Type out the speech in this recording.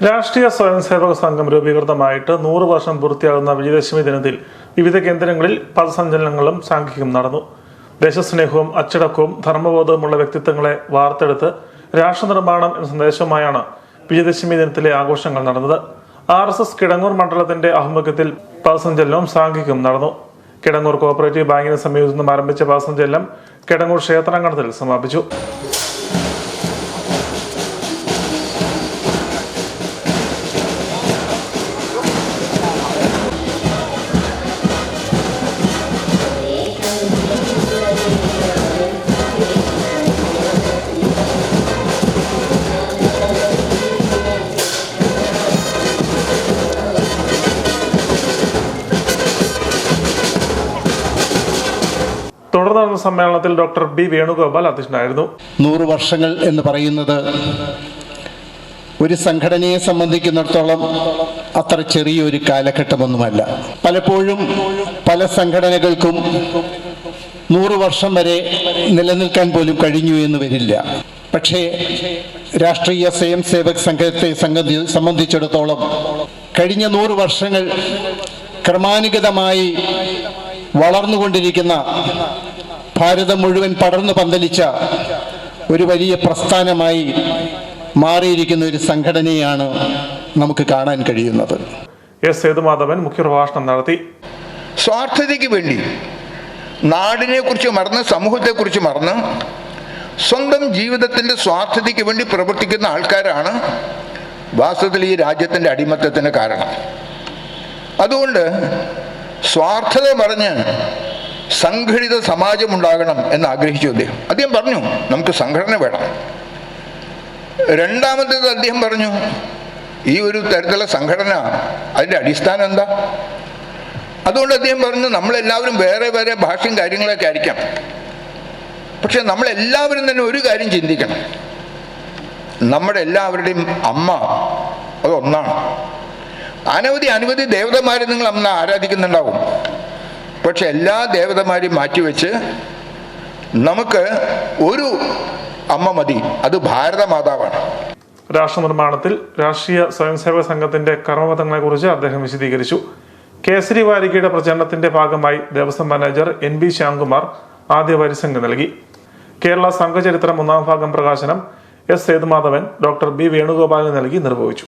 രാഷ്ട്രീയ സ്വയംസേവക സംഘം രൂപീകൃതമായിട്ട് നൂറ് വർഷം പൂർത്തിയാകുന്ന വിജയദശമി ദിനത്തിൽ വിവിധ കേന്ദ്രങ്ങളിൽ പദസഞ്ചലനങ്ങളും സാംഘികം നടന്നു. ദേശസ്നേഹവും അച്ചടക്കവും ധർമ്മബോധവുമുള്ള വ്യക്തിത്വങ്ങളെ വാർത്തെടുത്ത് രാഷ്ട്രനിർമ്മാണം എന്ന സന്ദേശവുമായാണ് വിജയദശമി ദിനത്തിലെ ആഘോഷങ്ങൾ നടന്നത്. ആർ എസ് എസ് കിടങ്ങൂർ മണ്ഡലത്തിന്റെ ആഭിമുഖ്യത്തിൽ പദസഞ്ചലനവും സാംഘികം നടന്നു. കിടങ്ങൂർ കോഓപ്പറേറ്റീവ് ബാങ്കിന് സമീപത്തു നിന്നും ആരംഭിച്ച പദസഞ്ചലനം കിടങ്ങൂർ ക്ഷേത്രാങ്കണത്തിൽ സമാപിച്ചു. തുടർന്ന് നടന്ന സമ്മേളനത്തിൽ ഡോക്ടർ ബി വേണുഗോപാൽ അധ്യക്ഷനായിരുന്നു. നൂറ് വർഷങ്ങൾ എന്ന് പറയുന്നത് ഒരു സംഘടനയെ സംബന്ധിക്കുന്നിടത്തോളം അത്ര ചെറിയൊരു കാലഘട്ടമൊന്നുമല്ല. പലപ്പോഴും പല സംഘടനകൾക്കും നൂറ് വർഷം വരെ നിലനിൽക്കാൻ പോലും കഴിഞ്ഞു എന്ന് വരില്ല. പക്ഷേ രാഷ്ട്രീയ സ്വയം സേവക് സംഘത്തെ സംബന്ധിച്ചിടത്തോളം കഴിഞ്ഞ നൂറ് വർഷങ്ങൾ ക്രമാനുഗതമായി വളർന്നുകൊണ്ടിരിക്കുന്ന ഭാരതം മുഴുവൻ പടർന്നു പന്തലിച്ച ഒരു വലിയ പ്രസ്ഥാനമായി മാറിയിരിക്കുന്ന ഒരു സംഘടനയാണ് നമുക്ക് കാണാൻ കഴിയുന്നത്. എസ് സേതുമാധവൻ മുഖ്യപ്രഭാഷണം നടത്തി. സ്വാർത്ഥതയ്ക്ക് വേണ്ടി നാടിനെ കുറിച്ച് മറന്ന് സമൂഹത്തെക്കുറിച്ച് മറന്ന് സ്വന്തം ജീവിതത്തിന്റെ സ്വാർത്ഥതയ്ക്ക് വേണ്ടി പ്രവർത്തിക്കുന്ന ആൾക്കാരാണ് വാസ്തവത്തിൽ ഈ രാജ്യത്തിന്റെ അടിമത്തത്തിന് കാരണം. അതുകൊണ്ട് സ്വാർത്ഥത പറഞ്ഞ് സംഘടിത സമാജമുണ്ടാകണം എന്ന് ആഗ്രഹിച്ചു അദ്ദേഹം. അദ്ദേഹം പറഞ്ഞു നമുക്ക് സംഘടന വേണം. രണ്ടാമത്തേത് അദ്ദേഹം പറഞ്ഞു ഈ ഒരു തരത്തിലുള്ള സംഘടന അതിന്റെ അടിസ്ഥാനം എന്താ? അതുകൊണ്ട് അദ്ദേഹം പറഞ്ഞു നമ്മളെല്ലാവരും വേറെ വേറെ ഭാഷയും കാര്യങ്ങളൊക്കെ ആയിരിക്കാം. പക്ഷെ നമ്മളെല്ലാവരും തന്നെ ഒരു കാര്യം ചിന്തിക്കണം. നമ്മുടെ എല്ലാവരുടെയും അമ്മ അതൊന്നാണ് അനവധി അനവധി ദേവതമാരെ നിങ്ങൾ അന്ന് ആരാധിക്കുന്നുണ്ടാവും. പക്ഷെ എല്ലാ ദേവതമാരെയും മാറ്റിവെച്ച് നമുക്ക് ഒരു അമ്മ മതി. അത് ഭാരതമാതാവാണ്. രാഷ്ട്രനിർമ്മാണത്തിൽ രാഷ്ട്രീയ സ്വയംസേവക സംഘത്തിന്റെ കർമ്മപഥങ്ങളെക്കുറിച്ച് അദ്ദേഹം വിശദീകരിച്ചു. കേസരി വാരികയുടെ പ്രചരണത്തിന്റെ ഭാഗമായി Devaswom manager N B Shyamkumar ആദ്യ വരിസംഖ്യ നൽകി. കേരള സംഘചരിത്രം ഒന്നാം ഭാഗം പ്രകാശനം എസ് സേതുമാധവൻ ഡോക്ടർ ബി വേണുഗോപാലിന് നൽകി നിർവഹിച്ചു.